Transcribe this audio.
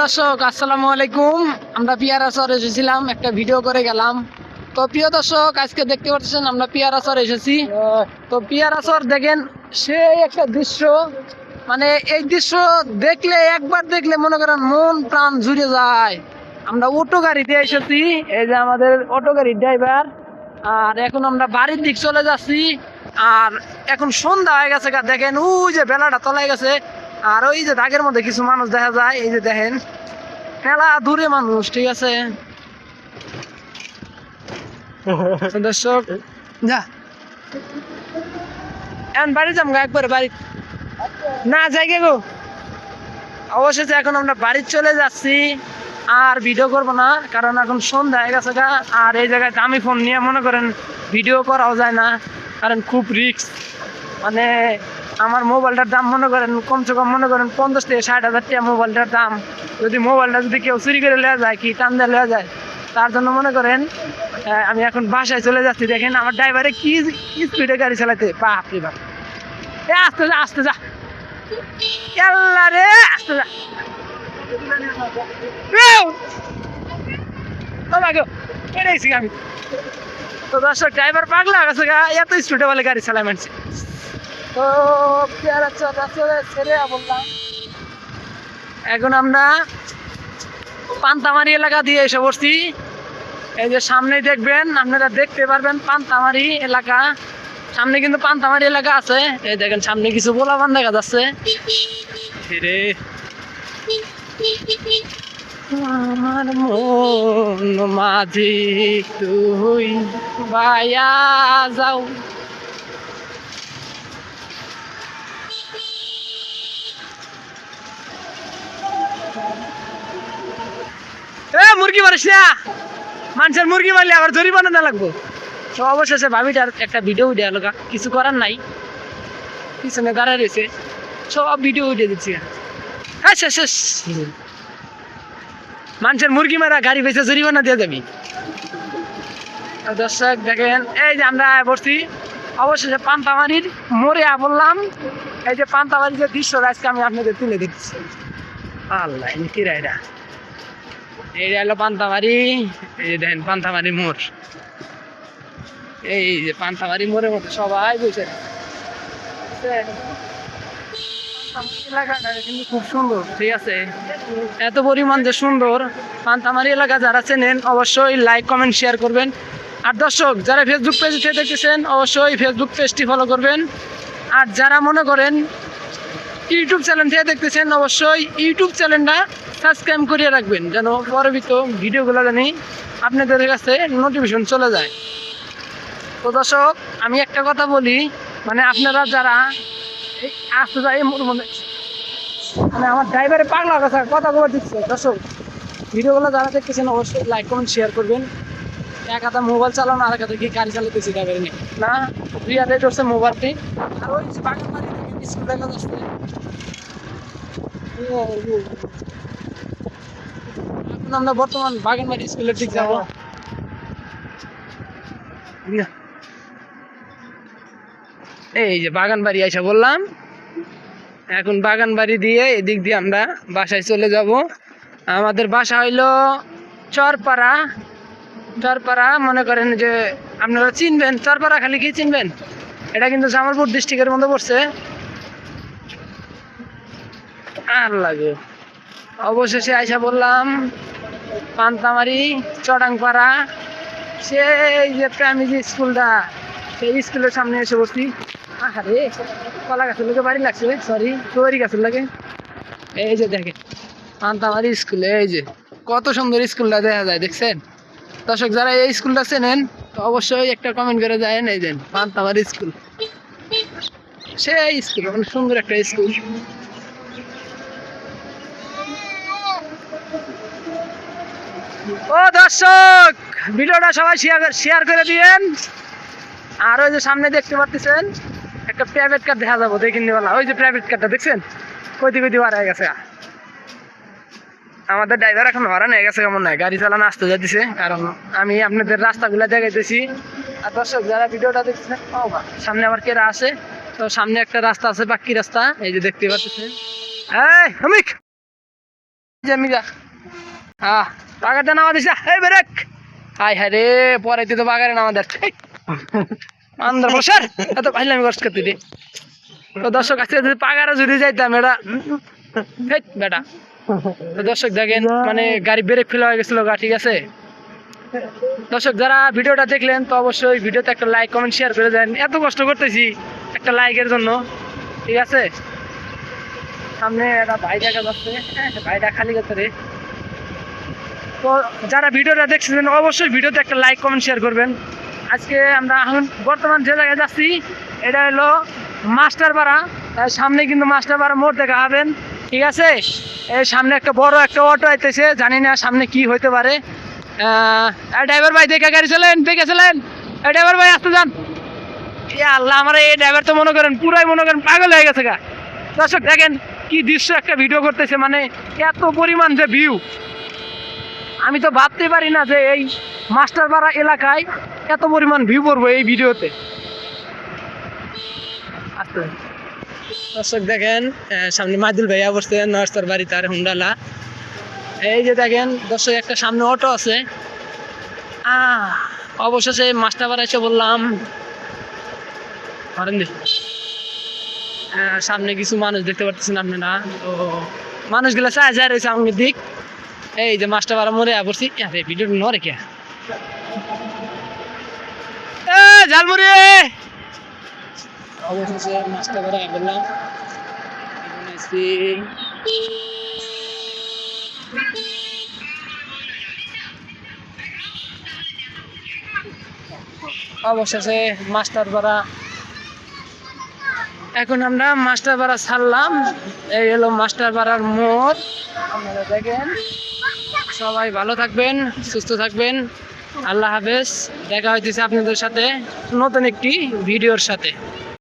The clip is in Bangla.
দর্শক, আসসালামু আলাইকুম। আমরা পিয়ারা চর এসেছিলাম, একটা ভিডিও করে গেলাম। তো প্রিয় দর্শক, আজকে দেখতে পাচ্ছেন, আমরা পিয়ারা চর এসেছি। তো পিয়ারা চর দেখেন, সেই একটা দৃশ্য। মানে এই দৃশ্য দেখলে, একবার দেখলে মনে করেন মন প্রাণ জুড়ে যায়। আমরা অটো গাড়িতে এসেছি, এই যে আমাদের অটো গাড়ির ড্রাইভার আর এখন আমরা বাড়ির দিক চলে যাচ্ছি। আর এখন সন্ধ্যা হয়ে গেছে দেখেন, ওই যে বেলাটা তলায় গেছে। আর ওই যে দাগের মধ্যে কিছু মানুষ দেখা যায়, এই যে দেখেন। মেলা দূরে মানুষ, ঠিক আছে? দর্শক, যা। এখন বাড়ি যাম গা একবার, বাড়ি। না, যাই গে অবশেষে এখন আমরা বাড়ি চলে যাচ্ছি। আর ভিডিও করব না, কারণ এখন সন্ধ্যা হয়ে গেছে গা। আর এই জায়গায় দামি ফোন নিয়ে মনে করেন ভিডিও করাও যায় না। কারণ খুব রিস্ক মানে আমার মোবাইলটার দাম মনে করেন, কমসে কম মনে করেন পঞ্চাশ থেকে ষাট হাজার টাকা মোবাইলটার দাম। যদি মোবাইলটা যদি কেউ চুরি করে নেওয়া যায়, কি টান দিয়ে নেওয়া যায়, তার জন্য মনে করেন আমি এখন বাসায় চলে যাচ্ছি। দেখেন আমার ড্রাইভারে কি স্পিডে গাড়ি চালাতে। বাপ রে বাপ। এ, আস্তে যা আস্তে যা। আল্লাহ রে আস্তে যা! আমি। তো দর্শক ড্রাইভার পাগলা গেছে এত স্পিডে বলে গাড়ি চালায় মানছে তো পেয়ারা চলা চলে ছেড়ে বললাম এখন আমরা পান্তামারি এলাকা দিয়ে এসে পড়ছি। এই যে সামনে দেখবেন আপনারা দেখতে পারবেন পান্তামারি এলাকা। সামনে কিন্তু পান্তামারি এলাকা আছে। এই দেখেন সামনে কিছু গোলাবান দেখা যাচ্ছে। রে আমার মন মাঝি তুই বায়া যাও। মুরগি মারিস না? মানুষের মুরগি মারলে আবার জরিমানা না লাগবো। তো অবশেষে ভাবিটার একটা ভিডিও উঠে আলো কিছু করার নাই। পিছনে দাঁড়ায় রয়েছে। সব ভিডিও উঠে দিচ্ছি। আচ্ছা শেষ মানুষের মুরগি মারা গাড়ি বেঁচে জরিমানা দিয়ে যাবি দর্শক দেখেন, এই যে আমরা বসছি অবশেষে পান্তামারির মোড়ে বললাম এই যে পান্তামারির যে দৃশ্য, আজকে আমি আপনাদের তুলে দিচ্ছি আল্লাহ কি রায়রা। এইটা হলো পান্তামারি এই যে দেখেন মোড়। এই যে মোড়ের মধ্যে সবাই বসে কিন্তু খুব সুন্দর ঠিক আছে? এত পরিমাণ যে সুন্দর পান্তামারি এলাকা যারা চেনেন, অবশ্যই লাইক কমেন্ট শেয়ার করবেন। আর দর্শক, যারা ফেসবুক পেজ থেকে দেখতেছেন, অবশ্যই ফেসবুক পেজটি ফলো করবেন। আর যারা মনে করেন ইউটিউব চ্যানেল থেকে দেখতেছেন, অবশ্যই ইউটিউব চ্যানেলটা সাবস্ক্রাইব করিয়ে রাখবেন, যেন পরবর্তীত ভিডিওগুলো জানি আপনাদের কাছে নোটিফিকেশন চলে যায়। তো দর্শক, আমি একটা কথা বলি মানে আপনারা যারা আসতে যায় মোড় মধ্যে মানে আমার ড্রাইভারে পাগলা কথা কথা বলে দিচ্ছে। দর্শক, ভিডিওগুলো যারা দেখতেছেন, অবশ্যই লাইক কমেন্ট শেয়ার করবেন। এক হাতে মোবাইল চালানো আর এক হাতে কি গাড়ি চালাতেছি ড্রাইভারে না, দুই হাতে ধরছে মোবাইলটি আর ওই যে বাগান বাড়ি থেকে স্কুল দেখা আমরা বর্তমান বাগানবাড়ি স্কুলের দিক যাব। এই যে বাগান বাড়ি আইসা বললাম। এখন বাগান বাড়ি দিয়ে এদিক দিয়ে আমরা বাসায় চলে যাব। আমাদের বাসা হইল চরপাড়া। চরপাড়া মনে করেন যে আপনারা চিনবেন। চরপাড়া খালি কি চিনবেন? এটা কিন্তু জামালপুর ডিস্ট্রিক্টের মধ্যে পড়ছে। আর লাগে অবশেষে আইসা বললাম পান্তামারি, চড়াংপাড়া, সেই যে প্রাইমারি স্কুলটা, সেই স্কুলের সামনে এসে বসছি। আরে কলা গাছের লোকে বাড়ি লাগছে সরি তৈরি গাছের লাগে এই যে দেখেন, পান্তামারি স্কুলে, এই যে, কত সুন্দর স্কুলটা দেখা যায়, দেখছেন? দর্শক, যারা এই স্কুলটা চেনেন, তো অবশ্যই একটা কমেন্ট করে যায় এই দেন পান্তামারি স্কুল। সেই স্কুল অনেক সুন্দর একটা স্কুল। ও দর্শক, ভিডিওটা সবাই শেয়ার করে দিয়েন। আর ওই যে সামনে দেখতে পাচ্ছেন, একটা প্রাইভেট কার দেখা যাব দেখেন দিওয়ালা ওই যে প্রাইভেট কারটা দেখছেন? কইতে কইতে বার হয়ে গেছে। আমাদের ড্রাইভার এখন হরান হয়ে গেছে কেমন নয় গাড়ি চালানো আসতে যাইতেছে, কারণ আমি আপনাদের রাস্তাগুলো দেখাইতেছি। আর দর্শক, যারা ভিডিওটা দেখছেন সামনে আবার কেরা আছে? তো সামনে একটা রাস্তা আছে, বাকি রাস্তা, এই যে দেখতে পাচ্ছেন। এই অমিক জামি যা হ্যাঁ নামা দিস এই বেরেক। হাই রে পরে তুই তো বাগারে নামা দেখ দর্শক যদি পাগারে যদি যাইতাম দর্শক, দেখেন মানে গাড়ি ব্রেক হয়ে গেছিল গা, ঠিক আছে? দর্শক ভিডিওটা দেখলেন, তো অবশ্যই ভিডিওতে একটা লাইক কমেন্ট শেয়ার করে দেন। এত কষ্ট করতেছি একটা লাইকের জন্য, ঠিক আছে? সামনে একটা ভাই দেখা যাচ্ছে। ভাইটা খালি করতে রে। তো যারা ভিডিওটা দেখছিলেন অবশ্যই ভিডিওতে একটা লাইক কমেন্ট শেয়ার করবেন। আজকে আমরা এখন বর্তমান যে জায়গায় যাচ্ছি, এটা হলো মাস্টারপাড়া সামনে কিন্তু মাস্টারপাড়া মোড় দেখা হবেন ঠিক আছে? এই সামনে একটা বড় একটা অটো আইতেছে, জানি না সামনে কি হইতে পারে। ড্রাইভার ভাই, দেখে গাড়ি চলেন, দেখে চলেন। ড্রাইভার ভাই, আসতে যান। আল্লাহ, আমার এই ড্রাইভার তো মনে করেন, পুরাই মনে করেন পাগল হয়ে গেছে গা। দর্শক, দেখেন কি দৃশ্য একটা ভিডিও করতেছে মানে এত পরিমাণ যে ভিউ আমি তো ভাবতে পারি না যে এই মাস্টারপাড়া এলাকায় এত পরিমাণ ভিউ পড়ব এই ভিডিওতে। দর্শক দেখেন সামনে মাদুল ভাইয়া বসছে, নর্সার বাড়ি, তার হুন্ডালা। এই যে দেখেন, দর্শক, একটা সামনে অটো আছে। অবশেষে মাস্টারপাড়া এসে বললাম সামনে কিছু মানুষ দেখতে পাচ্ছেন আপনারা। তো মানুষগুলো চায় যায় রয়েছে আমাদের দিক। এই যে মাছটা বারা মরে পড়ছি আরে ভিডিও নরে কে? এ, ঝালমুড়ি! অবশেষে মাছটা বারা মাস্টার পাড়া এখন আমরা মাস্টার পাড়া ছাড়লাম। এই হলো মাস্টার পাড়ার মোড়। আপনারা দেখেন। সবাই ভালো থাকবেন, সুস্থ থাকবেন। আল্লাহ হাফেজ। দেখা হইতেছে আপনাদের সাথে নতুন একটি ভিডিওর সাথে।